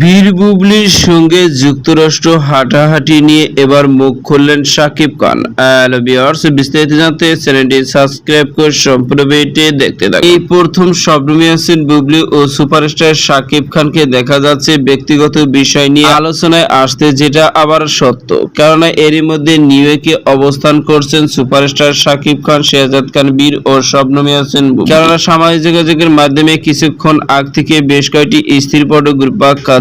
বীর বুবলির সঙ্গে যুক্তরাষ্ট্র হাঁটাহাঁটি নিয়ে এবার মুখ খুললেন সাকিব খান। বিস্তারিত জানতে চ্যানেলটি সাবস্ক্রাইব করে সম্পূর্ণ ভিডিওটি দেখতে থাকুন। এই প্রথম হাসিন বুবলি ও সুপারস্টার সাকিব খানকে দেখা যাচ্ছে ব্যক্তিগত বিষয় নিয়ে আলোচনায় আসতে, যেটা আবার সত্য। কেননা এরই মধ্যে নিউ ইয়র্কে অবস্থান করছেন সুপারস্টার সাকিব খান শেহজাদ খান, বীর ও হাসিন বুবলি। কেননা সামাজিক যোগাযোগের মাধ্যমে কিছুক্ষণ আগ থেকে বেশ কয়েকটি স্থির ফটো, গ্রুপ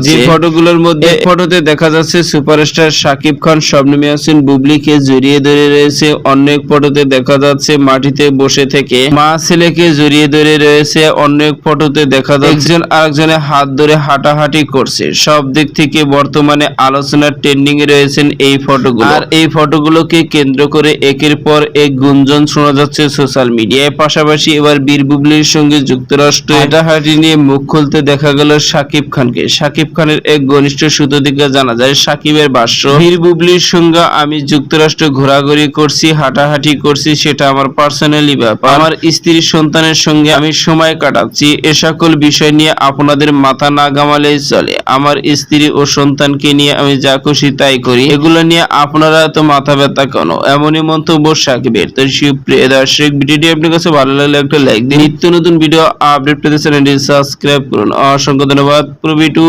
যে ফটোগুলোর মধ্যে ফটোতে দেখা যাচ্ছে সুপারস্টার সাকিব খান শবনমী হাসিন বুবলিকে জড়িয়ে ধরে রয়েছে। অনেক ফটোতে দেখা যাচ্ছে মাটিতে বসে থেকে। মা ছেলেকে জড়িয়ে ধরে রয়েছে অনেক ফটোতে দেখা যাচ্ছে একজন আরেকজনের হাত ধরে হাঁটাহাঁটি করছে। সব দিক থেকে বর্তমানে আলোচনার ট্রেন্ডিং এ রয়েছেন এই ফটোগুলো। আর এই ফটোগুলোকে কেন্দ্র করে একের পর এক গুঞ্জন শোনা যাচ্ছে সোশ্যাল মিডিয়ায়। পাশাপাশি এবার বীর বুবলির সঙ্গে যুক্তরাষ্ট্র হাঁটাহাঁটি নিয়ে মুখ খুলতে দেখা গেল সাকিব খানকে। সাকিব খানের এক ঘনিষ্ঠ সূত্র থেকে জানা যায়, সাকিবের ভাষ্য বীর বুবলির সঙ্গে আমি যুক্তরাষ্ট্র ঘোরাঘুরি করছি, হাঁটাহাঁটি করছি, সেটা আমার পার্সোনালি ব্যাপার। আমার স্ত্রী সন্তানের সঙ্গে আমি সময় কাটাচ্ছি, এ সকল বিষয় নিয়ে আপনাদের মাথা না গামালেই চলে। আমার স্ত্রী ও সন্তানকে নিয়ে আমি যা খুশি তাই করি। এগুলো নিয়ে আপনারা তো মাথা ব্যথা কেন? এমনই মন্তব্য সাকিবের। তো সুপ্রিয় দর্শক, ভিডিওটি আপনার কাছে ভালো লাগলে একটা লাইক দিন। নিত্য নতুন ভিডিও আপডেট পেতে চ্যানেলটি সাবস্ক্রাইব করুন। অসংখ্য ধন্যবাদ। পুরো ভিডিও